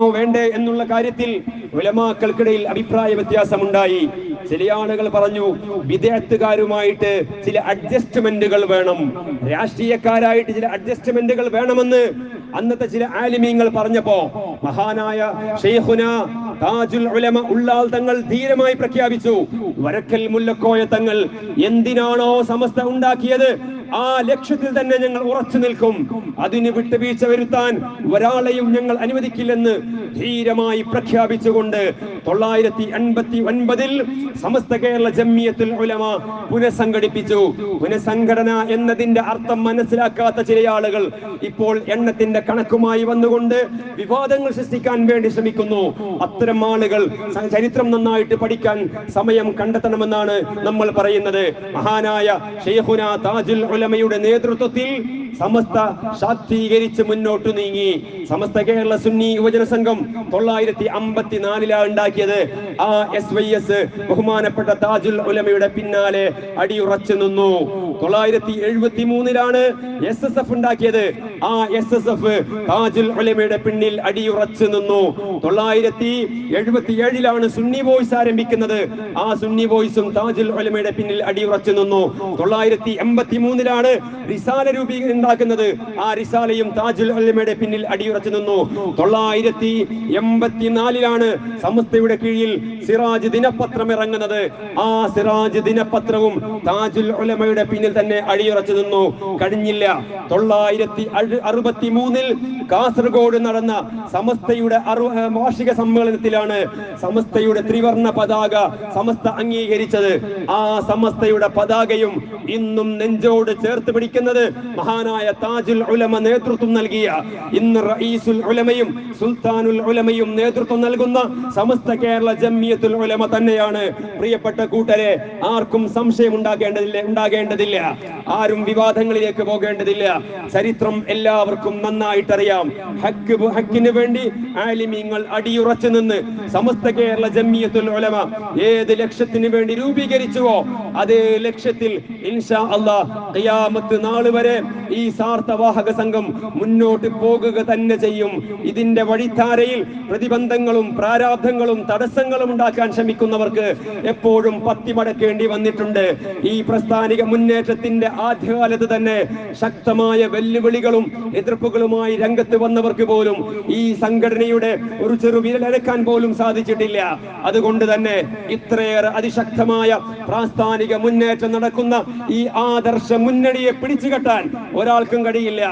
വേണ്ടേ എന്നുള്ള കാര്യത്തിൽ ഉലമാക്കൾക്കിടയിൽ അഭിപ്രായ വ്യത്യാസമുണ്ടായി. ചില ആളുകൾ പറഞ്ഞു വിദേശത്തുകാരുമായിട്ട് ചില അഡ്ജസ്റ്റ്മെന്റുകൾ വേണം. രാഷ്ട്രീയക്കാരായിട്ട് ചില അഡ്ജസ്റ്റ്മെന്റുകൾ വേണമെന്ന് അന്നത്തെ ചില ആലിമീങ്ങൾ പറഞ്ഞപ്പോ മഹാനായ ഷെയ്ഖുന താജുൽ ഉലമ ഉള്ളാൽ തങ്ങൾ ധീരമായി പ്രഖ്യാപിച്ചു വരക്കൽ മുല്ലക്കോയ തങ്ങൾ എന്തിനാണോ സമസ്ത ഉണ്ടാക്കിയത്? ആ ലക്ഷ്യത്തിൽ തന്നെ ഞങ്ങൾ ഉറച്ചു നിൽക്കും. അതിന് വിട്ടുവീഴ്ച വരുത്താൻ ഒരാളെയും ഞങ്ങൾ അനുവദിക്കില്ലെന്ന് ധീരമായി പ്രഖ്യാപിച്ചുകൊണ്ട് തൊള്ളായിരത്തി എൺപത്തി ഒൻപതിൽ സമസ്ത കേരള ജമ്മിയത്തിൽ ഉലമ പുനഃസംഘടിപ്പിച്ചു. പുനഃസംഘടന എന്നതിന്റെ അർത്ഥം മനസ്സിലാക്കാത്ത ചില ആളുകൾ ഇപ്പോൾ എണ്ണത്തിന്റെ കണക്കുമായി വന്നുകൊണ്ട് വിവാദങ്ങൾ സൃഷ്ടിക്കാൻ വേണ്ടി ശ്രമിക്കുന്നു. അത്തരം ആളുകൾ ചരിത്രം നന്നായിട്ട് പഠിക്കാൻ സമയം കണ്ടെത്തണമെന്നാണ് നമ്മൾ പറയുന്നത്. മഹാനായ ഷെയ്ഖുന താജുൽ ഉലമയുടെ നേതൃത്വത്തിൽ സമസ്ത ശാക്തീകരിച്ച് മുന്നോട്ട് നീങ്ങി. സമസ്ത കേരള സുന്നി യുവജന സംഘം തൊള്ളായിരത്തി അമ്പത്തിനാലിലാണ് ഉണ്ടാക്കിയത്. ആ എസ് വൈ എസ് ബഹുമാനപ്പെട്ട താജുൽ ഉലമയുടെ പിന്നാലെ അടിയുറച്ചു നിന്നു. തൊള്ളായിരത്തി എഴുപത്തി മൂന്നിലാണ് എസ് എസ് എഫ് ഉണ്ടാക്കിയത്. ആ എസ് എസ് എഫ് താജുൽ ഉലമയുടെ പിന്നിൽ അടിയുറച്ചു നിന്നു. തൊള്ളായിരത്തി എഴുപത്തി ഏഴിലാണ് സുന്നി വോയിസ് ആരംഭിക്കുന്നത്. ആ സുന്നി വോയിസും താജുൽ ഉലമയുടെ പിന്നിൽ അടിയുറച്ചു നിന്നു. തൊള്ളായിരത്തി എൺപത്തി മൂന്നിലാണ് റിസാല രൂപീ ഉണ്ടാക്കുന്നത് ആ റിസാലയും താജുൽ ഉലമയുടെ പിന്നിൽ അടിയുറച്ചു നിന്നു. തൊള്ളായിരത്തി എൺപത്തിനാലിലാണ് സമസ്തയുടെ കീഴിൽ സിറാജ് ദിനപത്രം ഇറങ്ങുന്നത് ആ സിറാജ് ദിനപത്രവും താജുൽ ഉലമയുടെ പിന്നിൽ തന്നെ അടിയുറച്ചു നിന്നു. കഴിഞ്ഞില്ല. തൊള്ളായിരത്തി അറുപത്തി മൂന്നിൽ കാസർഗോഡ് നടന്ന സമസ്തയുടെ വാർഷിക സമ്മേളനത്തിലാണ് സമസ്തയുടെ ത്രിവർണ പതാക സമസ്ത അംഗീകരിച്ചത്. ആ സമസ്തയുടെ പതാകയും ഇന്നും നെഞ്ചോട് ചേർത്ത് പിടിക്കുന്നത് മഹാനായ താജുൽ ഉലമ നേതൃത്വം നൽകിയ ഇന്ന് റഈസുൽ ഉലമയും സുൽത്താനുൽ ഉലമയും നേതൃത്വം നൽകുന്ന സമസ്ത കേരള ജമ്മിയത്തുൽ ഉലമ തന്നെയാണ്. പ്രിയപ്പെട്ട കൂട്ടരെ ആർക്കും സംശയം ഉണ്ടാകേണ്ടതില്ല ഉണ്ടാകേണ്ടതില്ല. ആരും വിവാദങ്ങളിലേക്ക് പോകേണ്ടതില്ല. ചരിത്രം എല്ലാവർക്കും നന്നായിട്ടറിയാം. ഹക്ക് ഹക്കിന് വേണ്ടി ആലിമീങ്ങൾ അടിയുറച്ചു നിന്ന് സമസ്ത കേരള ജമ്മിയത്തുൽ ഉലമ ഏത് ലക്ഷ്യത്തിന് വേണ്ടി രൂപീകരിച്ചുവോ അതേ ലക്ഷ്യത്തിൽ ഇൻഷാ അള്ളാഹ് ഖിയാമത്ത് നാൾ വരെ ഈ സാർത്ഥവാഹക സംഘം മുന്നോട്ട് പോകുക തന്നെ ചെയ്യും. ഇതിന്റെ വഴിധാരയിൽ പ്രതിബന്ധങ്ങളും പ്രാരാബ്ധങ്ങളും തടസ്സങ്ങളും ഉണ്ടാക്കാൻ ശ്രമിക്കുന്നവർക്ക് എപ്പോഴും പത്തിമടക്കേണ്ടി വന്നിട്ടുണ്ട്. ഈ പ്രസ്ഥാനിക മുന്നേറ്റത്തിന്റെ ആദ്യകാലത്ത് തന്നെ ശക്തമായ വെല്ലുവിളികളും എതിർപ്പുകളുമായി രംഗത്ത് വന്നവർക്ക് പോലും ഈ സംഘടനയുടെ ഒരു ചെറു വിരലനക്കാൻ പോലും സാധിച്ചിട്ടില്ല. അതുകൊണ്ട് തന്നെ ഇത്രയേറെ അതിശക്തമായ പ്രാസ്ഥാനിക മുന്നേറ്റം നടക്കുന്ന ഈ ആദർശ മുന്നണിയെ പിടിച്ചുകെട്ടാൻ ഒരാൾക്കും കഴിയില്ല.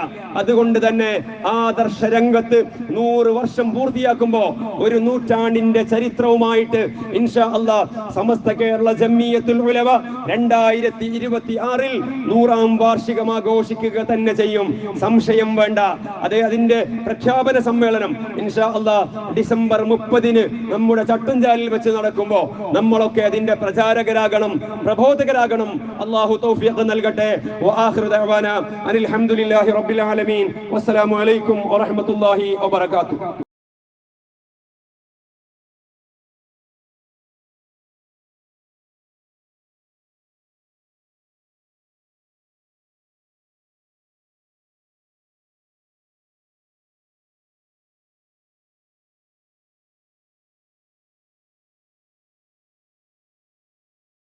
അതുകൊണ്ട് തന്നെ ആദർശ രംഗത്ത് നൂറ് വർഷം പൂർത്തിയാക്കുമ്പോ ഒരു നൂറ്റാണ്ടിന്റെ ചരിത്രവുമായിട്ട് ഇൻഷാ അല്ലാ സമസ്ത കേരള ജമ്മിയത്തുൽ ഉലവ രണ്ടായിരത്തി ഇരുപത്തി ആറിൽ നൂറാം വാർഷികം ആഘോഷിക്കുക തന്നെ ചെയ്യും. സംശയം വേണ്ട. അതെ അതിന്റെ പ്രഖ്യാപന സമ്മേളനം ഇൻഷാ അള്ളാ ഡിസംബർ മുപ്പതിന് നമ്മുടെ ചട്ടുംചാലിൽ വെച്ച് നടക്കുമ്പോ നമ്മളൊക്കെ അതിന്റെ പ്രചാരകരാകണം പ്രബോധകരാകണം. അള്ളാഹു തൗഫീഖ് നൽകട്ടെ. അനിൽ ഹംദുലില്ലാഹി റബ്ബിൽ ആലമീൻ. വസ്സലാമു അലൈക്കും വറഹ്മത്തുള്ളാഹി വബറകാതുഹു.